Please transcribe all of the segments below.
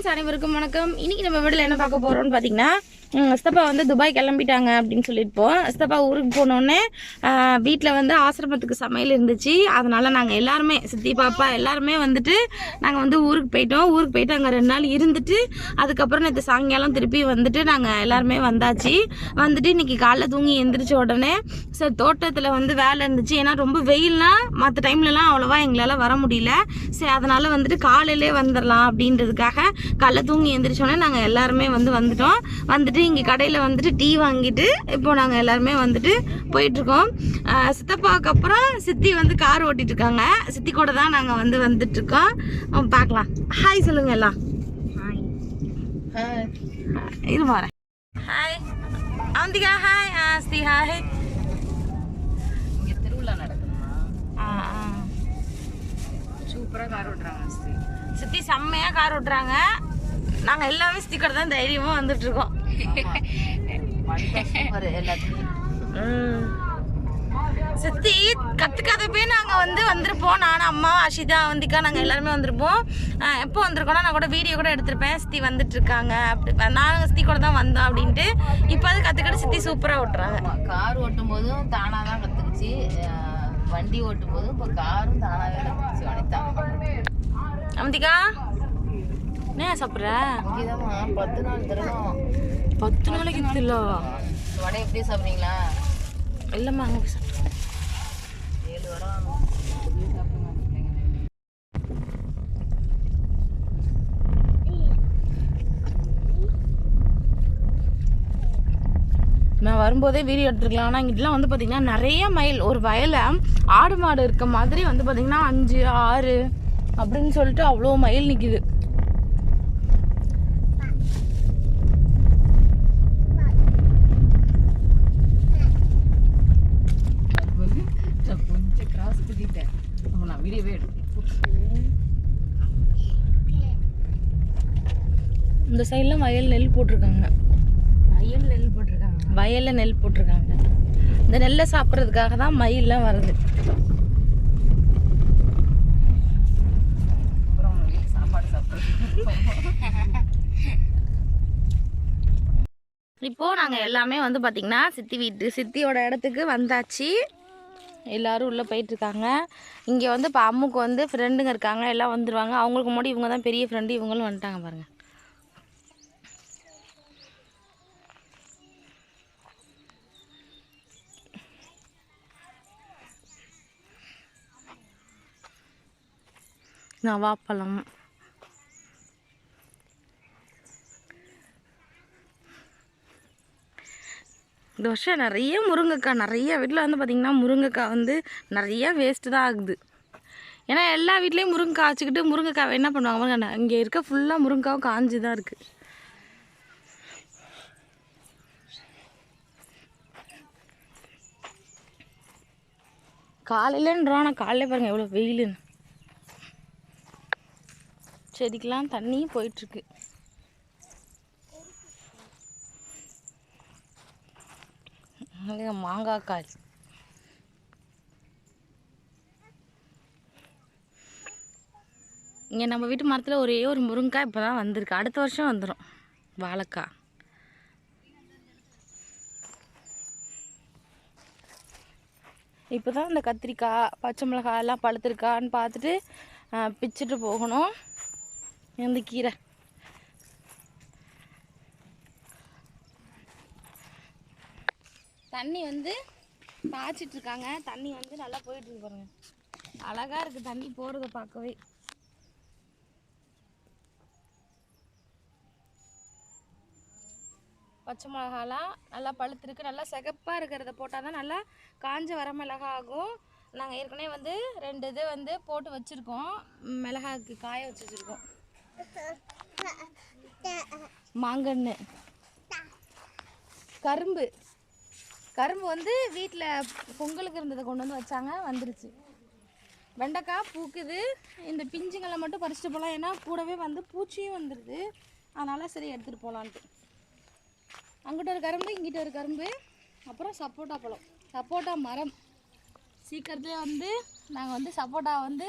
Friends அனைவருக்கும் வணக்கம். இன்னைக்கு நம்ம வீட்டில் என்ன பார்க்க போறோம்னு பார்த்தீங்கன்னா சித்தப்பா வந்து துபாய் கிளம்பிட்டாங்க அப்படின்னு சொல்லியிருப்போம். சித்தப்பா ஊருக்கு போனோடனே வீட்டில் வந்து ஆசிரமத்துக்கு சமையல் இருந்துச்சு. அதனால் நாங்கள் எல்லாருமே சித்தி பாப்பா எல்லாருமே வந்துட்டு நாங்கள் வந்து ஊருக்கு போயிட்டோம். ஊருக்கு போயிட்டு அங்கே ரெண்டு நாள் இருந்துட்டு அதுக்கப்புறம் நேற்று சாயங்காலம் திருப்பி வந்துட்டு நாங்கள் எல்லாருமே வந்தாச்சு. வந்துட்டு இன்னைக்கு காலைல தூங்கி எந்திரிச்ச உடனே சரி தோட்டத்தில் வந்து வேலை இருந்துச்சு. ஏன்னா ரொம்ப வெயில்னா மற்ற டைம்லலாம் அவ்வளோவா எங்களால் வர முடியல. சரி அதனால் வந்துட்டு காலையிலே வந்துடலாம் அப்படின்றதுக்காக காலைல தூங்கி எந்திரிச்சோடனே நாங்கள் எல்லாருமே வந்து வந்துட்டோம். வந்துட்டு இங்கே கடையில் வந்துட்டு டீ வாங்கிட்டு இப்போ நாங்கள் எல்லாருமே வந்துட்டு போயிட்டுருக்கோம். சித்தப்பாவுக்கு அப்புறம் சித்தி வந்து கார் ஓட்டிட்டு இருக்காங்க சித்தி கூட தான் நாங்கள் வந்து வந்துட்டுருக்கோம். பார்க்கலாம். ஹாய் சொல்லுங்க எல்லாம். இது வரேன் hi Avantika hi Sri hi இங்க திருவிழா நடக்குதுமா ஆ ஆ. சூப்பரா கார் ஓட்டுறாங்க ஸ்ரீ. சித்தி செம்மையாக கார் ஓட்டுறாங்க. நாங்கள் எல்லாமே சித்தி கூட தான் தைரியமாக வந்துட்டு சித்தி கற்றுக்காதப்பே நாங்கள் வந்து வந்திருப்போம். நானும் அம்மா அஷிதா அவந்திகா நாங்கள் எல்லாருமே வந்திருப்போம். எப்போ வந்திருக்கோம்னா நான் கூட வீடியோ கூட எடுத்திருப்பேன். சித்தி வந்துட்டு இருக்காங்க அப்படி நாங்கள் சித்தி கூட தான் வந்தோம் அப்படின்ட்டு. இப்போ அது கற்றுக்கிட்டு சித்தி சூப்பராக ஓட்டுறாங்க. கார் ஓட்டும் போதும் தானா தான் கத்துக்குச்சு. அஹ் வண்டி ஓட்டும் போதும் இப்போ காரும் தானாவே கத்துக்குச்சு. வனிதா அவந்திகா என்ன சாப்பிட்ற? பத்து நாள் தரணும். பத்து நாளைக்கு இல்லை வடை எப்படி சாப்பிட்றீங்களா? இல்லைம்மா அங்கே. ஏழு வடம் நான் வரும்போதே வீடியோ எடுத்துருக்கலாம். ஆனால் இங்கெல்லாம் வந்து பார்த்திங்கன்னா நிறைய மயில் ஒரு வயலை ஆடு மாடு இருக்க மாதிரி வந்து பார்த்திங்கன்னா அஞ்சு ஆறு அப்படின்னு சொல்லிட்டு அவ்வளோ மயில் நிற்கிது நான் கொஞ்சம் கிராஸ் பண்ணிட்டேன் அப்போ நான் வீடியோவே எடுத்தேன் இந்த சைட்லாம் வயல் நெல் போட்டிருக்காங்க. வயல் நெல் போட்டிருக்காங்க. வயலில் நெல் போட்டிருக்காங்க. இந்த நெல்லை சாப்பிட்றதுக்காக தான் மயில்லாம் வருது. இப்போது நாங்கள் எல்லாமே வந்து பார்த்திங்கன்னா சித்தி வீட்டு சித்தியோட இடத்துக்கு வந்தாச்சு. எல்லாரும் உள்ளே போயிட்டுருக்காங்க. இங்கே வந்து இப்போ அம்முக்கு வந்து ஃப்ரெண்டுங்க இருக்காங்க. எல்லாம் வந்துடுவாங்க அவங்களுக்கு முன்னாடி இவங்க தான் பெரிய ஃப்ரெண்டு இவங்களும் வந்துட்டாங்க பாருங்கள் நவாப்பழம் இந்த வருஷம் நிறைய முருங்கைக்காய் நிறைய வீட்டில் வந்து பார்த்திங்கன்னா முருங்கைக்காய் வந்து நிறைய வேஸ்ட்டு தான் ஆகுது. ஏன்னா எல்லா வீட்லேயும் முருங்கைக்காய் வச்சுக்கிட்டு முருங்கைக்காய் என்ன பண்ணுவாங்க பாருங்க இங்கே இருக்க ஃபுல்லாக முருங்கைக்காவும் காஞ்சி தான் இருக்குது காலையிலன்றோம் ஆனால் காலையில பாருங்கள் எவ்வளோ வெயிலுன்னு. செடிக்கெலாம் தண்ணியும் போயிட்டுருக்கு. மாங்காய் காய். இங்கே நம்ம வீட்டு மரத்தில் ஒரே ஒரு முருங்கைக்காய் இப்போ தான் வந்திருக்கு. அடுத்த வருஷம் வந்துடும் வாழைக்காய். இப்போ தான் இந்த கத்திரிக்காய் பச்சை மிளகாய் எல்லாம் பழுத்திருக்கான்னு பார்த்துட்டு பிச்சுட்டு போகணும். இந்த கீரை. தண்ணி வந்து காய்ச்சிட்டு இருக்காங்க தண்ணி வந்து நல்லா போயிட்டு இருக்கு பாருங்க. அழகா இருக்கு தண்ணி போறத பார்க்கவே. பச்சை மிளகாலாம் நல்லா பழுத்திருக்கு. நல்லா சிகப்பாக இருக்கிறத போட்டால் தான் நல்லா காஞ்ச வர மிளகா ஆகும் நாங்கள் ஏற்கனவே வந்து ரெண்டு இது வந்து போட்டு வச்சுருக்கோம். மிளகாக்கு காய வச்சு வச்சுருக்கோம். மாங்கன்று கரும்பு. கரும்பு வந்து வீட்டில் பொங்கலுக்கு இருந்ததை கொண்டு வந்து வச்சாங்க வந்துருச்சு. வெண்டைக்காய் பூக்குது. இந்த பிஞ்சுங்களை மட்டும் பறிச்சுட்டு போகலாம். ஏன்னா கூடவே வந்து பூச்சியும் வந்துடுது அதனால் சரி எடுத்துகிட்டு போகலான்ட்டு. அங்கிட்ட ஒரு கரும்பு இங்கிட்ட ஒரு கரும்பு. அப்புறம் சப்போட்டா பழம். சப்போட்டா மரம். சீக்கிரத்துலேயே வந்து நாங்கள் வந்து சப்போட்டா வந்து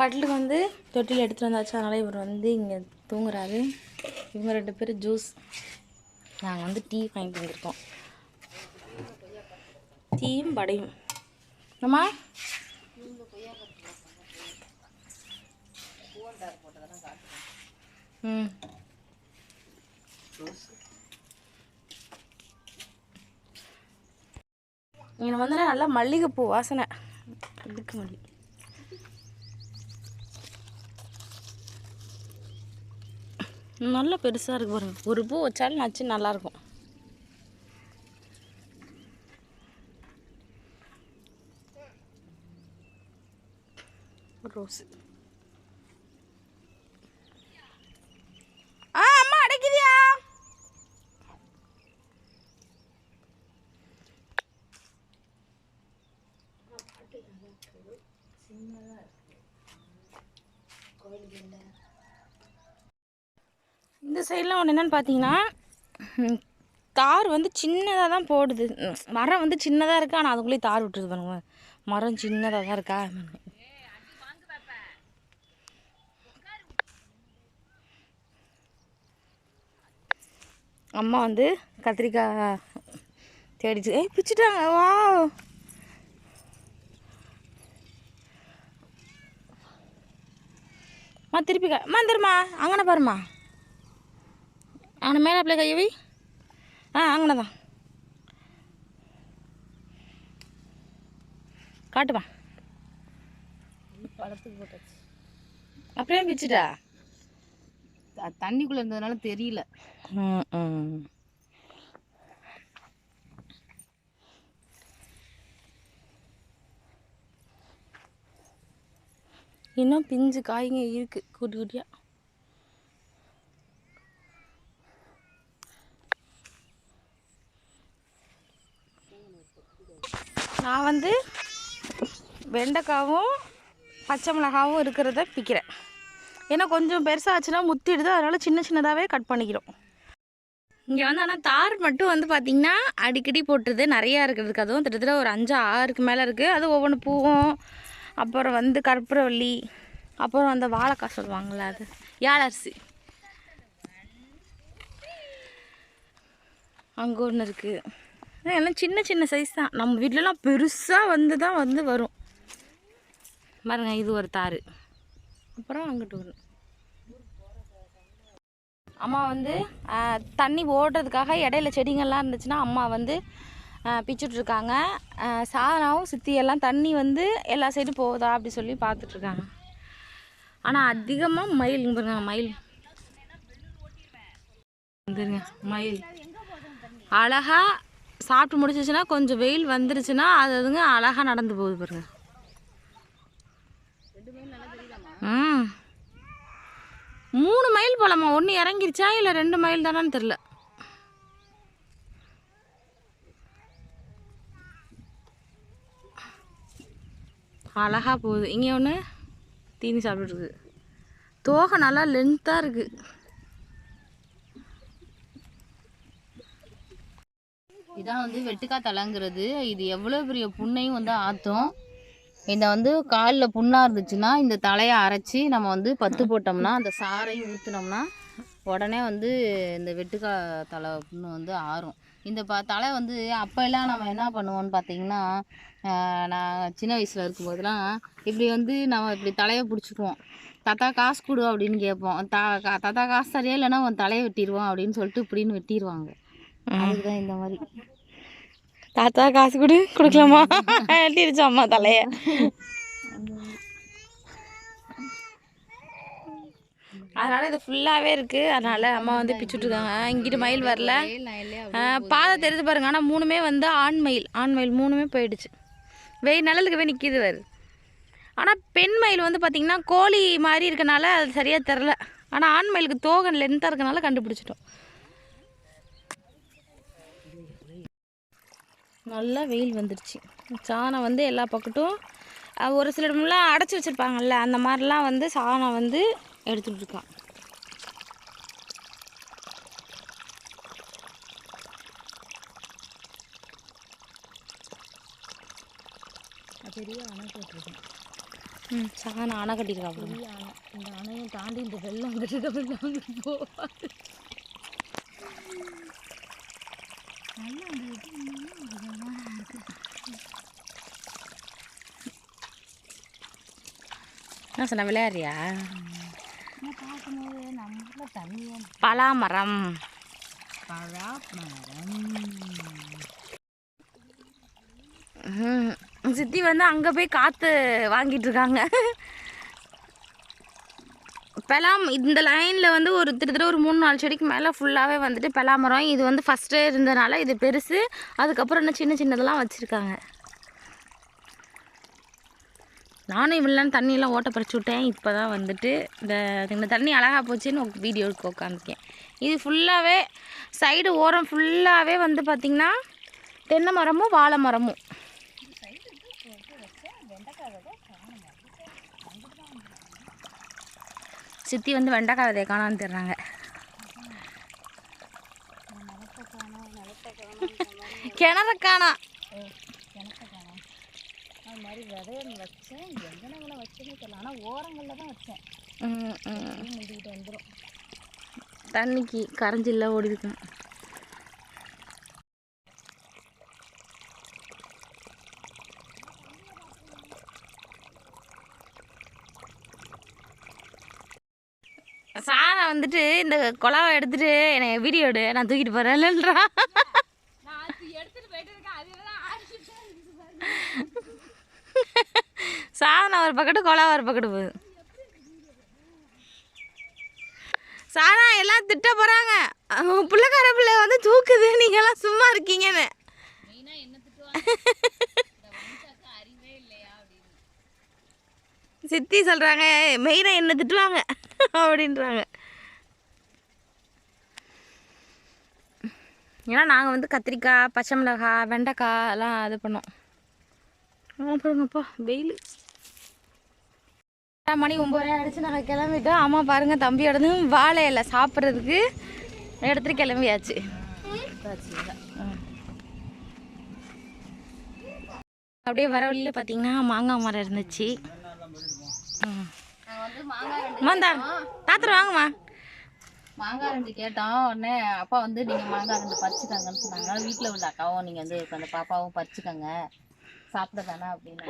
பட்லுக்கு வந்து தொட்டியில் எடுத்துகிட்டு வந்தாச்சு. அதனால் இவர் வந்து இங்கே தூங்குறாரு. இவங்க ரெண்டு பேரும் ஜூஸ் நாங்கள் வந்து டீ வாங்கிட்டு வந்திருக்கோம். டீயும் படையும் அம்மா ம். இங்கே வந்து நல்லா மல்லிகைப்பூ வாசனை. இதுக்கு மல்லிகை நல்லா பெருசாக இருக்கு பாருங்க. ஒரு பூ வச்சாலும் நச்சு நல்லாயிருக்கும். ரோஸ். ஆ அம்மா அடைக்குதியா இந்த சைடில் ஒன்று என்னென்னு பார்த்தீங்கன்னா தார் வந்து சின்னதாக தான் போடுது. மரம் வந்து சின்னதாக இருக்கா? ஆனால் அதுக்குள்ளேயே தார் விட்டுருது பாருங்க. மரம் சின்னதாக தான் இருக்கா? அம்மா வந்து கத்திரிக்காய் தேடிச்சு ஏய் பிச்சுட்டாங்க. வா மா திருப்பி அம்மா திருமா அங்கன பாருமா அங்கே மேலே கையை வை. ஆ காட்டுமா பழத்துக்கு போட்டாச்சு அப்படியே பிச்சுட்டா? த- தண்ணிக்குள்ள இருந்ததுனால தெரியல. இன்னும் பிஞ்சு காய்ங்க இருக்கு குட்டி குட்டியா நான் வந்து வெண்டைக்காவும் பச்சை மிளகாவும் இருக்கிறத பிக்கிறேன். ஏன்னா கொஞ்சம் பெருசாச்சுன்னா முத்திடுது அதனால் சின்ன சின்னதாகவே கட் பண்ணிக்கிறோம். இங்கே வந்து ஆனால் தார் மட்டும் வந்து பார்த்திங்கன்னா அடிக்கடி போட்டுருது. நிறையா இருக்கிறதுக்கு அதுவும் கிட்டத்தட்ட ஒரு அஞ்சு ஆறுக்கு மேலே இருக்குது அது ஒவ்வொன்று பூவும் அப்புறம் வந்து கற்பூரவள்ளி அப்புறம் அந்த வாழைக்காய் சொல்லுவாங்கள்ல அது யாழரிசி அங்கே ஒன்று இருக்குது எல்லாம் சின்ன சின்ன சைஸ் தான். நம்ம வீட்டிலலாம் பெருசாக வந்து தான் வந்து வரும். பாருங்க இது ஒரு தாறு. அப்புறம் அங்கிட்டு வரும். அம்மா வந்து தண்ணி ஓடுறதுக்காக இடையில செடிங்கள்லாம் இருந்துச்சுன்னா அம்மா வந்து பிச்சுட்ருக்காங்க. சாதனாவும் சித்தி தண்ணி வந்து எல்லா சைடும் போகுதா அப்படி சொல்லி பார்த்துட்ருக்காங்க. ஆனால் அதிகமாக மயில் பாருங்க மயில். வந்துருங்க மயில். அழகாக சாப்பிட்டு முடிச்சிச்சுன்னா கொஞ்சம் வெயில் வந்துருச்சுன்னா அது அதுங்க அழகாக நடந்து போகுது பாருங்கள் ம் மூணு மைல் போலாமா? ஒன்று இறங்கிருச்சா இல்லை ரெண்டு மைல் தானான்னு தெரில அழகா போகுது. இங்கே ஒன்று தீனி சாப்பிட்டுட்டு தோகை நல்லா லென்த்தாக இருக்குது இதான் வந்து வெட்டுக்கா தலைங்கிறது இது எவ்வளோ பெரிய புண்ணையும் வந்து ஆற்றும் இந்த வந்து காலில் புண்ணாக இருந்துச்சுன்னா இந்த தலையை அரைச்சி நம்ம வந்து பத்து போட்டோம்னா அந்த சாறையும் ஊற்றுனோம்னா உடனே வந்து இந்த வெட்டுக்காய் தலை புண்ணு வந்து ஆறும். இந்த ப தலை வந்து அப்போ எல்லாம் நம்ம என்ன பண்ணுவோம்னு பார்த்தீங்கன்னா நான் சின்ன வயசில் இருக்கும்போதெல்லாம் இப்படி வந்து நம்ம இப்படி தலையை பிடிச்சிக்குவோம். தாத்தா காசு கொடு அப்படின்னு கேட்போம். தா தாத்தா காசு சரியா இல்லைன்னா உன் தலையை வெட்டிடுவோம் அப்படின்னு சொல்லிட்டு இப்படின்னு வெட்டிடுவாங்க அதுக்கு தான் இந்த மாதிரி. தாத்தா காசு கொடு கொடுக்கலாமா? எட்டிருச்சு அம்மா தலைய. அதனால இது ஃபுல்லாகவே இருக்கு. அதனால அம்மா வந்து பிச்சுட்ருக்காங்க இங்கிட்டு மயில் வரல. பாதை தெரியுது பாருங்க. ஆனால் மூணுமே வந்து ஆண் மயில். ஆண் மயில் மூணுமே போயிடுச்சு. வெயில் நிழலுக்கு போய் நிற்கிது வருது ஆனால் பெண் மயில் வந்து பார்த்திங்கன்னா கோழி மாதிரி இருக்கனால அது சரியாக தெரில ஆனால் ஆண் மயிலுக்கு தோகன் லென்த்தாக இருக்கனால கண்டுபிடிச்சிட்டோம். நல்லா வெயில் வந்துருச்சு. சாணம் வந்து எல்லா பக்கட்டும் ஒரு சில இடம்லாம் அடைச்சி வச்சுருப்பாங்கல்ல அந்த மாதிரிலாம் வந்து சாணம் வந்து எடுத்துகிட்டு இருக்கான் பெரிய அணை போட்டிருக்கேன் ம் சாணம் அணை கட்டியிருக்கா அப்படி பெரிய அணை. இந்த அணையை தாண்டி இந்த வெள்ளம் வந்துட்டு வெள்ளம் போகாது நல்லா அந்த இது இன்னும் இதமா இருக்கு. என்ன சொன்ன விளையாடுறியா பலாமரம். சித்தி வந்து அங்கே போய் காற்று வாங்கிட்டு இருக்காங்க. பெலாம் இந்த லைனில் வந்து ஒரு கிட்டத்தட்ட ஒரு மூணு நாலு செடிக்கு மேலே ஃபுல்லாகவே வந்துட்டு பெலாமரம். இது வந்து ஃபஸ்ட்டே இருந்தனால இது பெருசு. அதுக்கப்புறம் இன்னும் சின்ன சின்னதெல்லாம் வச்சுருக்காங்க. நானும் இவ்வளோ தண்ணியெல்லாம் ஓட்ட பறிச்சு விட்டேன். இப்போ தான் வந்துட்டு இந்த இந்த தண்ணி அழகாக போச்சுன்னு வீடியோ எடுக்க உட்காந்துருக்கேன் இது ஃபுல்லாகவே சைடு ஓரம் ஃபுல்லாகவே வந்து பார்த்திங்கன்னா தென்னை மரமும் வாழை மரமும். சித்தி வந்து வெண்டைக்காய் விதைய காணான்னு தெரிறாங்க கிணறு காணா அது மாதிரி விதைய வச்சேன். எங்கன வச்சேனே தெரியல. ஆனால் ஓரங்களில் தான் வச்சேன். ம், ம். முந்திக்கிட்டு வந்துடும் தண்ணிக்கு கரைஞ்சில்ல ஓடி இருக்கும் சாரா வந்துட்டு இந்த குழாவை எடுத்துட்டு என்னை வீடியோ எடு. நான் தூக்கிட்டு போறேன். சாதனா ஒரு பக்கெட்டு கொலா ஒரு பக்கெட்டு போகுது. சாதா எல்லாம் திட்ட போகிறாங்க பிள்ளைக்கார பிள்ளை வந்து தூக்குது. நீங்கள்லாம் சும்மா இருக்கீங்கன்னு. என்ன திட்டுவாங்க அறிவே இல்லையா சித்தி சொல்கிறாங்க மெயினாக என்ன திட்டுவாங்க? அப்படின்றாங்க. ஏன்னா நாங்கள் வந்து கத்திரிக்காய் பச்சை மிளகாய் வெண்டைக்காய் எல்லாம் இது பண்ணோம். அப்புறங்கப்பா வெயில். மணி ஒம்பது அடிச்சு நாங்கள் கிளம்பிட்டோம். அம்மா பாருங்க தம்பி இடந்து வாழை இல்லை சாப்பிட்றதுக்கு எடுத்துட்டு கிளம்பியாச்சு. அப்படியே வர வழியில் பார்த்தீங்கன்னா மாங்காய் மரம் இருந்துச்சு. ம். வந்து மாந்தா தாத்திரம் வாங்கம்மா. மாங்காய் ரெண்டு கேட்டோம். உடனே அப்பா வந்து நீங்கள் மாங்காய் ரெண்டு பறிச்சுக்கங்கன்னு சொன்னாங்க. வீட்டில் உள்ள அக்காவும் நீங்கள் வந்து அந்த பாப்பாவும் பறிச்சுக்கங்க. சாப்பிட தானே அப்படின்னு.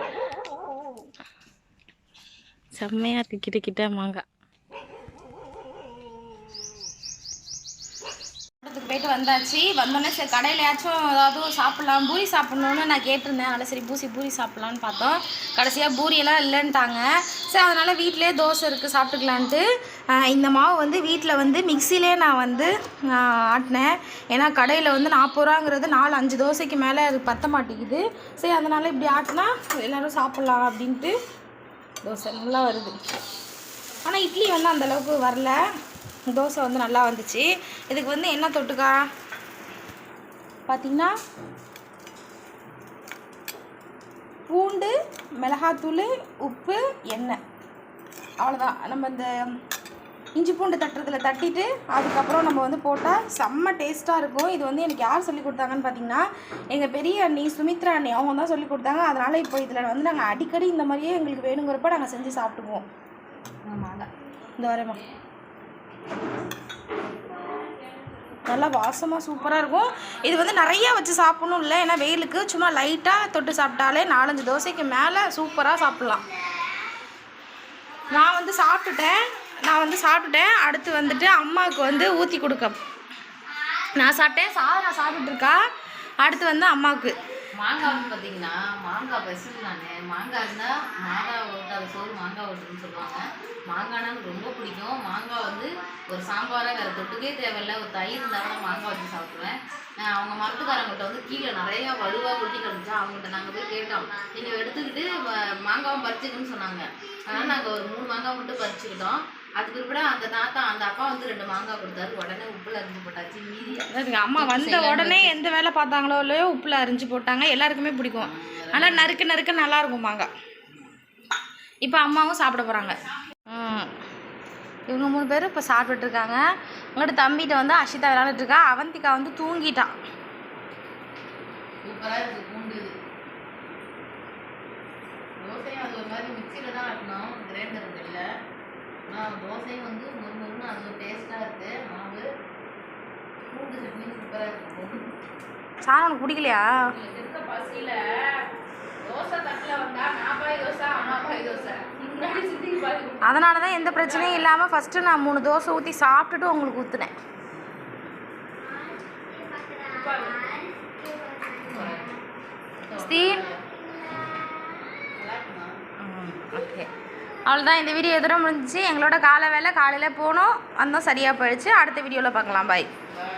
செம்மையாக இருக்கு கிட்ட கிட்ட மாங்காய் இடத்துக்கு போயிட்டு வந்தாச்சு. வந்தோடனே சரி கடையிலையாச்சும் ஏதாவது சாப்பிட்லாம். பூரி சாப்பிட்ணுன்னு நான் கேட்டிருந்தேன். அதனால் சரி பூசி பூரி சாப்பிட்லான்னு பார்த்தோம். கடைசியாக பூரியெல்லாம் இல்லைன்ட்டாங்க. சரி அதனால் வீட்டிலே தோசை இருக்குது சாப்பிட்டுக்கலான்ட்டு. இந்த மாவு வந்து வீட்டில் வந்து மிக்சிலே நான் வந்து ஆட்டினேன். ஏன்னா கடையில் வந்து நாற்பது ரூபாங்கிறது நாலு அஞ்சு தோசைக்கு மேலே அது பற்ற மாட்டேங்குது. சரி அதனால் இப்படி ஆட்டினா எல்லோரும் சாப்பிட்லாம் அப்படின்ட்டு தோசை நல்லா வருது. ஆனால் இட்லி வந்து அந்த அளவுக்கு வரல. தோசை வந்து நல்லா வந்துச்சு. இதுக்கு வந்து என்ன தொட்டுக்கா? பார்த்தீங்கன்னா பூண்டு மிளகாத்தூள் உப்பு எண்ணெய். அவ்வளோதான் நம்ம இந்த இஞ்சி பூண்டு தட்டுறதுல தட்டிட்டு அதுக்கப்புறம் நம்ம வந்து போட்டால் செம்ம டேஸ்ட்டாக இருக்கும். இது வந்து எனக்கு யார் சொல்லி கொடுத்தாங்கன்னு பார்த்தீங்கன்னா எங்கள் பெரிய அண்ணி சுமித்ரா அண்ணி அவங்க தான் சொல்லி கொடுத்தாங்க. அதனால் இப்போ இதில் வந்து நாங்கள் அடிக்கடி இந்த மாதிரியே எங்களுக்கு வேணுங்கிறப்ப நாங்கள் செஞ்சு சாப்பிட்டுக்குவோம். ஆமாங்க. இந்த வரமா நல்லா வாசமாக சூப்பராக இருக்கும். இது வந்து நிறையா வச்சு சாப்பிடணும் இல்லை. ஏன்னா வெயிலுக்கு சும்மா லைட்டாக தொட்டு சாப்பிட்டாலே நாலஞ்சு தோசைக்கு மேலே சூப்பராக சாப்பிட்லாம். நான் வந்து சாப்பிட்டுட்டேன். நான் வந்து சாப்பிட்டுட்டேன் அடுத்து வந்துட்டு அம்மாவுக்கு வந்து ஊற்றி கொடுக்க. நான் சாப்பிட்டேன். சாதனை சாப்பிட்டுட்டு அடுத்து வந்து அம்மாவுக்கு. மாங்காய் வந்து பார்த்தீங்கன்னா மாங்காய் பெசல் நான் மாங்காய் இருந்தால் மாங்காய் ஓட்டாத சோறு மாங்காய் ஓட்டுன்னு சொல்லுவாங்க. மாங்காய்னா எனக்கு ரொம்ப பிடிக்கும். மாங்காய் வந்து ஒரு சாம்பாராக வேறு தொட்டுக்கே தேவையில்ல. ஒரு தயிர் இருந்தால் கூட மாங்காய் வச்சு சாப்பிடுவேன் நான் அவங்க மரத்துக்காரங்கிட்ட வந்து கீழே நிறையா வலுவாக கொட்டி கிடந்துச்சா அவங்ககிட்ட நாங்கள் போய் கேட்டோம். நீங்கள் எடுத்துக்கிட்டு வ- மாங்காவும் பறிச்சுக்கன்னு சொன்னாங்க. அதனால் நாங்கள் ஒரு மூணு மாங்காய் மட்டும் பறிச்சுக்கிட்டோம். அதுக்கு பிற்பாடு அந்த தாத்தா அந்த அப்பா வந்து ரெண்டு மாங்காய் கொடுத்தாரு. உடனே உப்புல அரிஞ்சு போட்டாச்சு. மீதி அம்மா வந்த உடனே எந்த வேலை பார்த்தாங்களோ இல்லையோ உப்புல அரிஞ்சு போட்டாங்க. எல்லாருக்குமே பிடிக்கும். ஆனால் நறுக்கு நறுக்கு நல்லா இருக்கும் மாங்காய். இப்போ அம்மாவும் சாப்பிட போகிறாங்க இவங்க மூணு பேரும் இப்போ சாப்பிட்டுட்டு இருக்காங்க. உங்கள்கிட்ட தம்பிகிட்ட வந்து அஷிதா விளையாண்டுட்டு இருக்கா. அவந்திகா வந்து தூங்கிட்டான் தோசையும் அது ஒரு மாதிரி மிக்சியில் தான் ஆட்டணும் கிரைண்டர் இல்லை தோசையும் வந்து மொறு மொறுன்னு அது ஒரு டேஸ்ட்டாக இருக்குது மாவு பூண்டு சட்னியும் சூப்பராக இருக்கும் சாணம் உனக்கு பிடிக்கலையா? இருக்க பசியில் தோசை தட்டில் வந்தா நான் பாய் தோசை அம்மா பாய் தோசை. அதனால தான் எந்த பிரச்சனையும் இல்லாமல் ஃபஸ்ட்டு நான் மூணு தோசை ஊற்றி சாப்பிட்டுட்டு உங்களுக்கு ஊற்றுனேன் ஸ்ரீ அவ்வளோதான் இந்த வீடியோ எதிரும் முடிஞ்சிச்சு. எங்களோட காலை வேலை காலையில் போனோம். வந்தோம் சரியாக போயிடுச்சு. அடுத்த வீடியோவில் பார்க்கலாம். பாய் பாய்